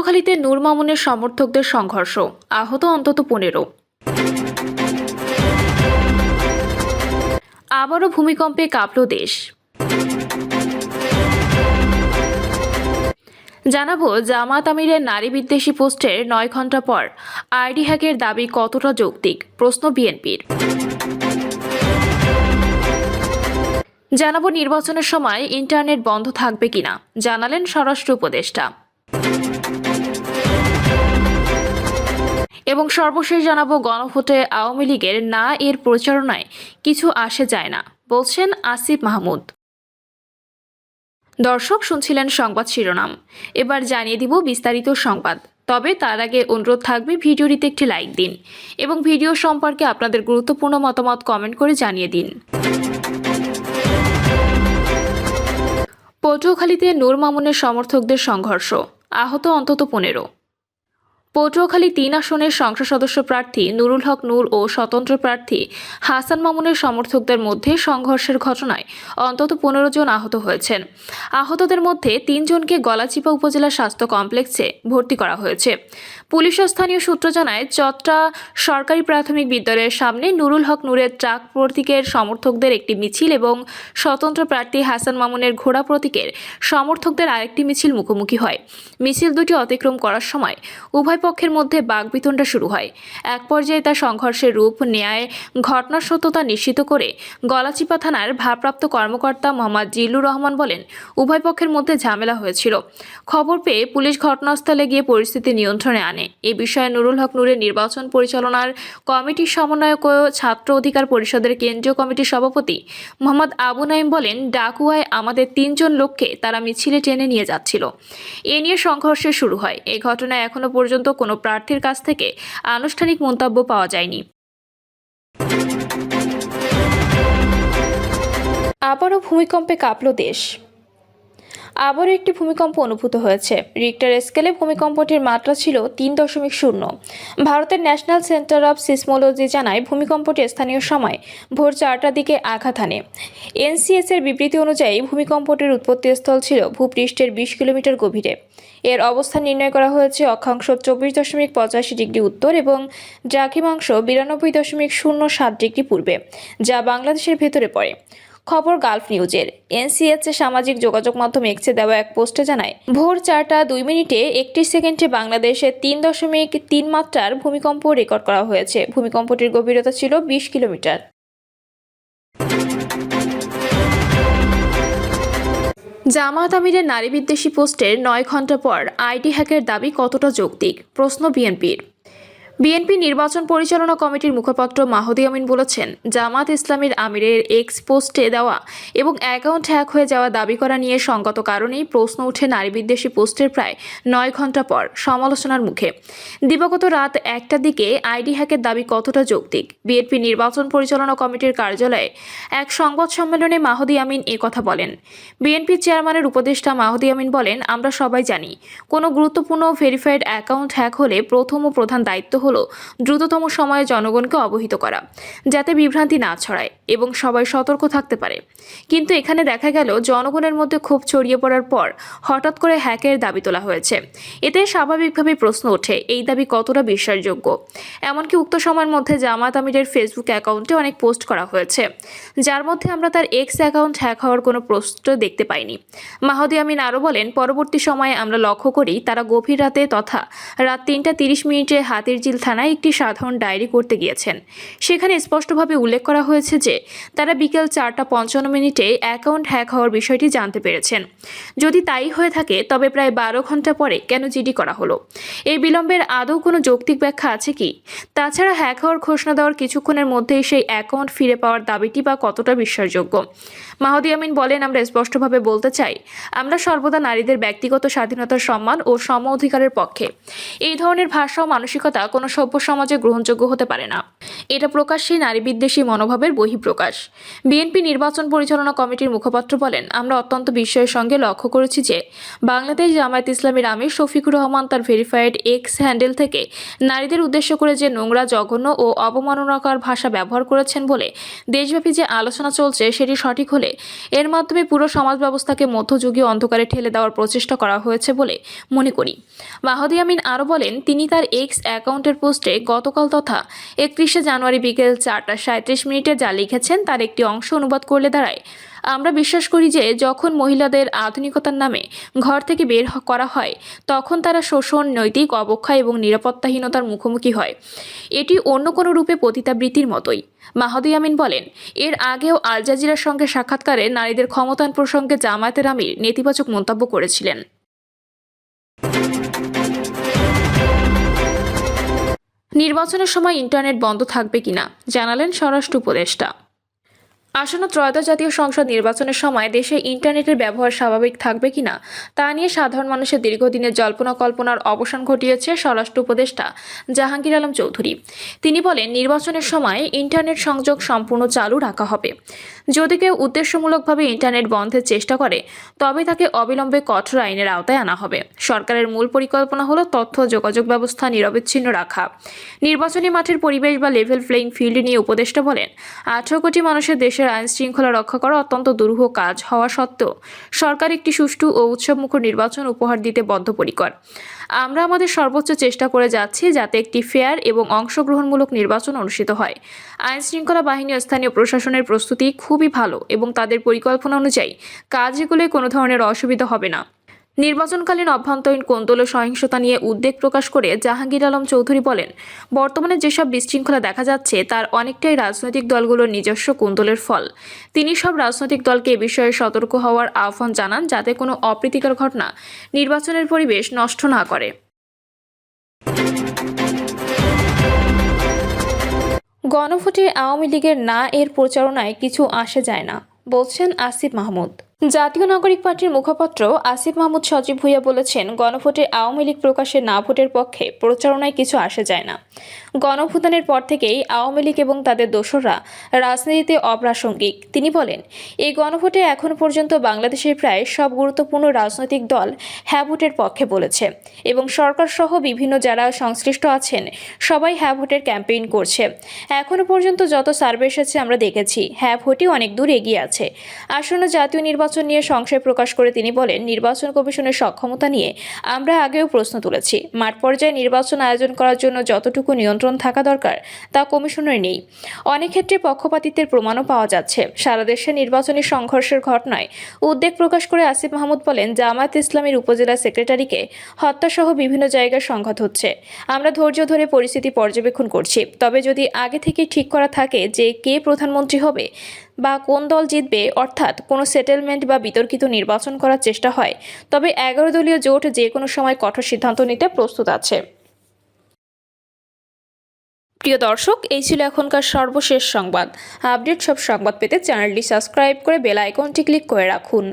পটুয়াখালীতে নূর মামুনের সমর্থকদের সংঘর্ষ। আহত অন্তত পনেরো। আবারও ভূমিকম্পে কাঁপল দেশ। জানাব, জামাত আমিরের নারী বিদ্বেষী পোস্টের নয় ঘণ্টা পর আইডি হ্যাকের দাবি কতটা যৌক্তিক? প্রশ্ন বিএনপির। জানাব নির্বাচনের সময় ইন্টারনেট বন্ধ থাকবে কিনা? জানালেন স্বরাষ্ট্র উপদেষ্টা। এবং সর্বশেষ জানাব, গণভোটে আওয়ামী লীগের না এর প্রচারণায় কিছু আসে যায় না, বলছেন আসিফ মাহমুদ। দর্শক, শুনছিলেন সংবাদ শিরোনাম। এবার জানিয়ে দিব বিস্তারিত সংবাদ। তবে তার আগে অনুরোধ থাকবে ভিডিওটিতে একটি লাইক দিন এবং ভিডিও সম্পর্কে আপনাদের গুরুত্বপূর্ণ মতামত কমেন্ট করে জানিয়ে দিন। পটুয়াখালীতে নূর মামুনের সমর্থকদের সংঘর্ষ। আহত অন্তত পনেরো। পটুয়াখালী তিন আসনের সংসদ সদস্য প্রার্থী নুরুল হক নূর ও স্বতন্ত্র প্রার্থী হাসান মামুনের সমর্থকদের মধ্যে সংঘর্ষের ঘটনায় অন্তত পনেরো জন আহত হয়েছেন। আহতদের মধ্যে তিনজনকে গলাচিপা উপজেলা স্বাস্থ্য কমপ্লেক্সে ভর্তি করা হয়েছে। পুলিশ স্থানীয় সূত্র জানায় চট্টা সরকারি প্রাথমিক বিদ্যালয়ের সামনে নুরুল হক নূরের ট্রাক প্রতীকের সমর্থকদের একটি মিছিল এবং স্বতন্ত্র প্রার্থী হাসান মামুনের ঘোড়া প্রতীকের সমর্থকদের আরেকটি মিছিল মুখোমুখি হয়। মিছিল দুটি অতিক্রম করার সময় উভয় পক্ষের মধ্যে বাগবিতণ্ডা শুরু হয়। এক পর্যায়ে তা সংঘর্ষের রূপ নেয় ঘটনার সত্যতা নিশ্চিত করে গলাচিপা থানার ভারপ্রাপ্ত কর্মকর্তা মোহাম্মদ জিল্লুর রহমান বলেন, উভয় পক্ষের মধ্যে ঝামেলা হয়েছিল। খবর পেয়ে পুলিশ ঘটনাস্থলে গিয়ে পরিস্থিতি নিয়ন্ত্রণে আনে। এ বিষয়ে নুরুল হক নূরের নির্বাচন পরিচালনার কমিটির সমন্বয়ক ও ছাত্র অধিকার পরিষদের কেন্দ্রীয় কমিটির সভাপতি মোহাম্মদ আবু নাইম বলেন, ডাকুয়ায় আমাদের তিনজন লোককে তারা মিছিলে টেনে নিয়ে যাচ্ছিল। এ নিয়ে সংঘর্ষ শুরু হয়। এই ঘটনায় এখনও পর্যন্ত কোনো প্রার্থীর কাছ থেকে আনুষ্ঠানিক মন্তব্য পাওয়া যায়নি। আবারও ভূমিকম্পে কাঁপল দেশ। আবারও একটি ভূমিকম্প অনুভূত হয়েছে। রিক্টার স্কেলে ভূমিকম্পটির মাত্রা ছিল তিন দশমিক শূন্য। ভারতের ন্যাশনাল সেন্টার অফ সিসমোলজি জানায় ভূমিকম্পটি স্থানীয় সময় ভোর চারটার দিকে আঘাত হানে। এনসিএস এর বিবৃতি অনুযায়ী ভূমিকম্পটির উৎপত্তিস্থল ছিল ভূপৃষ্ঠের বিশ কিলোমিটার গভীরে। এর অবস্থান নির্ণয় করা হয়েছে অক্ষাংশ চব্বিশ দশমিক পঁচাশি ডিগ্রি উত্তর এবং দ্রাঘিমাংশ বিরানব্বই দশমিক শূন্য সাত ডিগ্রি পূর্বে, যা বাংলাদেশের ভেতরে পড়ে। খবর গালফ নিউজের। এনসিএস সামাজিক যোগাযোগ মাধ্যম এক্সে দেওয়া এক পোস্টে জানায়, ভোর চারটা দুই মিনিটে একটি সেকেন্ডে বাংলাদেশে তিন দশমিক তিন মাত্রার ভূমিকম্প রেকর্ড করা হয়েছে। ভূমিকম্পটির গভীরতা ছিল বিশ কিলোমিটার। জামাত আমিরের নারী বিদ্বেষী পোস্টের নয় ঘণ্টা পর আইটি হ্যাকের দাবি কতটা যৌক্তিক? প্রশ্ন বিএনপির। বিএনপি নির্বাচন পরিচালনা কমিটির মুখপাত্র মাহদি আমিন বলেছেন, জামাত ইসলামীর আমিরের এক্স পোস্টে দেওয়া এবং অ্যাকাউন্ট হ্যাক হয়ে যাওয়া দাবি করা নিয়ে সঙ্গত কারণেই প্রশ্ন উঠে নারী বিদ্বেষী পোস্টের প্রায় নয় ঘণ্টা পর সমালোচনার মুখে। দিবাগত রাত একটার দিকে আইডি হ্যাকের দাবি কতটা যৌক্তিক? বিএনপি নির্বাচন পরিচালনা কমিটির কার্যালয়ে এক সংবাদ সম্মেলনে মাহদি আমিন কথা বলেন। বিএনপি চেয়ারম্যানের উপদেষ্টা মাহদি আমিন বলেন, আমরা সবাই জানি, কোনো গুরুত্বপূর্ণ ভেরিফাইড অ্যাকাউন্ট হ্যাক হলে প্রথম ও প্রধান দায়িত্ব হলো দ্রুততম সময়ে জনগণকে অবহিত করা, যাতে বিভ্রান্তি না ছড়ায় এবং সবাই সতর্ক থাকতে পারে। কিন্তু এখানে দেখা গেল জনগণের মধ্যে ক্ষোভ ছড়িয়ে পড়ার পর হঠাৎ করে হ্যাকের দাবি তোলা হয়েছে। এতে স্বাভাবিকভাবে প্রশ্ন ওঠে, এই দাবি কতটা বিশ্বাসযোগ্য? এমনকি উক্ত সময়ের মধ্যে জামাত আমিরের ফেসবুক অ্যাকাউন্টে অনেক পোস্ট করা হয়েছে, যার মধ্যে আমরা তার এক্স অ্যাকাউন্ট হ্যাক হওয়ার কোনো প্রশ্ন দেখতে পাইনি। মাহদি আমিন আরও বলেন, পরবর্তী সময়ে আমরা লক্ষ্য করি তারা গভীর রাতে তথা রাত তিনটা তিরিশ মিনিটে হাতিরঝিল থানায় একটি সাধারণ ডায়েরি করতে গিয়েছেন। সেখানে স্পষ্টভাবে উল্লেখ করা হয়েছে যে, তারা বিকেল চারটা পঞ্চান্ন মিনিটে অ্যাকাউন্ট হ্যাক হওয়ার বিষয়টি জানতে পেরেছেন। যদি তাই হয়ে থাকে, তবে প্রায় বারো ঘণ্টা পরে কেন জিডি করা হলো? এই বিলম্বের আদৌ কোনো যৌক্তিক ব্যাখ্যা আছে কি? তাছাড়া হ্যাক হওয়ার ঘোষণা দেওয়ার কিছুক্ষণের মধ্যেই সেই অ্যাকাউন্ট ফিরে পাওয়ার দাবিটি বা কতটা বিশ্বাসযোগ্য? মাহদি আমিন বলেন, আমরা স্পষ্টভাবে বলতে চাই, আমরা সর্বদা নারীদের ব্যক্তিগত স্বাধীনতার সম্মান ও সম অধিকারের পক্ষে। এই ধরনের ভাষা ও মানসিকতা কোনো সভ্য সমাজে গ্রহণযোগ্য হতে পারে না। এটা প্রকাশ্যে নারী বিদ্বেষী মনোভাবের বহিঃপ্রকাশ। বিএনপি নির্বাচন পরিচালনা কমিটির মুখপাত্র বলেন, আমরা অত্যন্ত বিস্ময়ের সঙ্গে লক্ষ্য করেছি যে বাংলাদেশ জামায়াত ইসলামীর আমির শফিকুর রহমান তার ভেরিফাইড এক্স হ্যান্ডেল থেকে নারীদের উদ্দেশ্য করে যে নোংরা, জঘন্য ও অবমাননাকর ভাষা ব্যবহার করেছেন বলে দেশব্যাপী যে আলোচনা চলছে সেটি সঠিক হলে এর মাধ্যমে পুরো সমাজ ব্যবস্থাকে মধ্যযুগীয় অন্ধকারে ঠেলে দেওয়ার প্রচেষ্টা করা হয়েছে বলে মনে করি। মাহদি আমিন আরও বলেন, তিনি তার এক্স অ্যাকাউন্টের পোস্টে গতকাল তথা একত্রিশে জানুয়ারি বিকেল চারটা সাঁত্রিশ মিনিটে যা লিখেছেন তার একটি অংশ অনুবাদ করলে দাঁড়ায়। আমরা বিশ্বাস করি যে যখন মহিলাদের আধুনিকতার নামে ঘর থেকে বের করা হয়, তখন তারা শোষণ, নৈতিক অবক্ষয় এবং নিরাপত্তাহীনতার মুখোমুখি হয়। এটি অন্য কোনো রূপে পতিতাবৃত্তির মতোই। মাহাদি আমিন বলেন, এর আগেও আল জাজিরার সঙ্গে সাক্ষাৎকারে নারীদের ক্ষমতায়ন প্রসঙ্গে জামায়াতের আমির নেতিবাচক মন্তব্য করেছিলেন। নির্বাচনের সময় ইন্টারনেট বন্ধ থাকবে কিনা জানালেন স্বরাষ্ট্র উপদেষ্টা। আসন্ন ত্রয়োদশ জাতীয় সংসদ নির্বাচনের সময় দেশে ইন্টারনেটের ব্যবহার স্বাভাবিক থাকবে কিনা তা নিয়ে সাধারণ মানুষের দীর্ঘদিনের জল্পনা কল্পনার অবসান ঘটিয়েছে স্বরাষ্ট্র উপদেষ্টা জাহাঙ্গীর আলম চৌধুরী। তিনি বলেন, নির্বাচনের সময় ইন্টারনেট সংযোগ সম্পূর্ণ চালু রাখা হবে। যদি কেউ উদ্দেশ্যমূলকভাবে ইন্টারনেট বন্ধের চেষ্টা করে, তবে তাকে অবিলম্বে কঠোর আইনের আওতায় আনা হবে। সরকারের মূল পরিকল্পনা হলো তথ্য যোগাযোগ ব্যবস্থা নিরবিচ্ছিন্ন রাখা। নির্বাচনী মাঠের পরিবেশ বা লেভেল প্লেইং ফিল্ড নিয়ে উপদেষ্টা বলেন, আঠারো কোটি মানুষের দেশের আইন শৃঙ্খলা রক্ষা করা অত্যন্ত দুরূহ কাজ হওয়া সত্ত্বেও সরকার একটি সুষ্ঠু ও উৎসবমুখর নির্বাচন উপহার দিতে বদ্ধপরিকর। আমরা আমাদের সর্বোচ্চ চেষ্টা করে যাচ্ছি যাতে একটি ফেয়ার এবং অংশগ্রহণমূলক নির্বাচন অনুষ্ঠিত হয়। আইন শৃঙ্খলা বাহিনী ও স্থানীয় প্রশাসনের প্রস্তুতি খুবই ভালো এবং তাদের পরিকল্পনা অনুযায়ী কাজ এগুলোয় কোনো ধরনের অসুবিধা হবে না। নির্বাচনকালীন অভ্যন্তরীণ কোন্দল সহিংসতা নিয়ে উদ্বেগ প্রকাশ করে, জাহাঙ্গীর আলম চৌধুরী বলেন, বর্তমানে যেসব বিশৃঙ্খলা দেখা যাচ্ছে, তার অনেকটাই রাজনৈতিক দলগুলোর নিজস্ব কোন্দলের ফল। তিনি সব রাজনৈতিক দলকে এ বিষয়ে সতর্ক হওয়ার আহ্বান জানান, যাতে কোনো অপ্রীতিকর ঘটনা নির্বাচনের পরিবেশ নষ্ট না করে। গণভোটে আওয়ামী লীগের না এর প্রচারণায় কিছু আসে যায় না, বলছেন আসিফ মাহমুদ। জাতীয় নাগরিক পার্টির মুখপাত্র আসিফ মাহমুদ সজীব ভুইয়া বলেছেন, গণভোটে আওয়ামী লীগ প্রকাশে না ভোটের পক্ষে প্রচারণায় কিছু আসে যায় না। গণভোটানের পর থেকেই আওয়ামী লীগ এবং তাদের দোসররা রাজনীতিতে অপ্রাসঙ্গিক। তিনি বলেন, এই গণভোটে এখন পর্যন্ত বাংলাদেশের প্রায় সব গুরুত্বপূর্ণ রাজনৈতিক দল হ্যাঁ ভোটের পক্ষে বলেছে এবং সরকার সহ বিভিন্ন যারা সংশ্লিষ্ট আছেন, সবাই হ্যাঁ ভোটের ক্যাম্পেইন করছে। এখনও পর্যন্ত যত সার্ভে এসেছে আমরা দেখেছি হ্যাঁ ভোটই অনেক দূর এগিয়ে আছে। আসন্ন জাতীয় নির্বাচন নিয়ে সংশয় প্রকাশ করে তিনি বলেন, নির্বাচন কমিশনের সক্ষমতা নিয়ে আমরা আগেও প্রশ্ন তুলেছি। মাঠ পর্যায়ে নির্বাচন আয়োজন করার জন্য যতটুকু নিয়ন্ত্রণ থাকা দরকার, তা কমিশনের নেই। অনেক ক্ষেত্রে পক্ষপাতিত্বের প্রমাণও পাওয়া যাচ্ছে। সারা দেশে নির্বাচনী সংঘর্ষের ঘটনায় উদ্বেগ প্রকাশ করে আসিফ মাহমুদ বলেন, জামায়াত ইসলামীর উপজেলা সেক্রেটারিকে হত্যাসহ বিভিন্ন জায়গায় সংঘাত হচ্ছে। আমরা ধৈর্য ধরে পরিস্থিতি পর্যবেক্ষণ করছি। তবে যদি আগে থেকে ঠিক করা থাকে যে কে প্রধানমন্ত্রী হবে বা কোন দল জিতবে, অর্থাৎ কোনো সেটেলমেন্ট বা বিতর্কিত নির্বাচন করার চেষ্টা হয়, তবে এগারো দলীয় জোট যে কোনো সময় কঠোর সিদ্ধান্ত নিতে প্রস্তুত আছে। প্রিয় দর্শক, এই ছিল এখনকার সর্বশেষ সংবাদ। আপডেট সব সংবাদ পেতে চ্যানেলটি সাবস্ক্রাইব করে বেল আইকনটি ক্লিক করে রাখুন।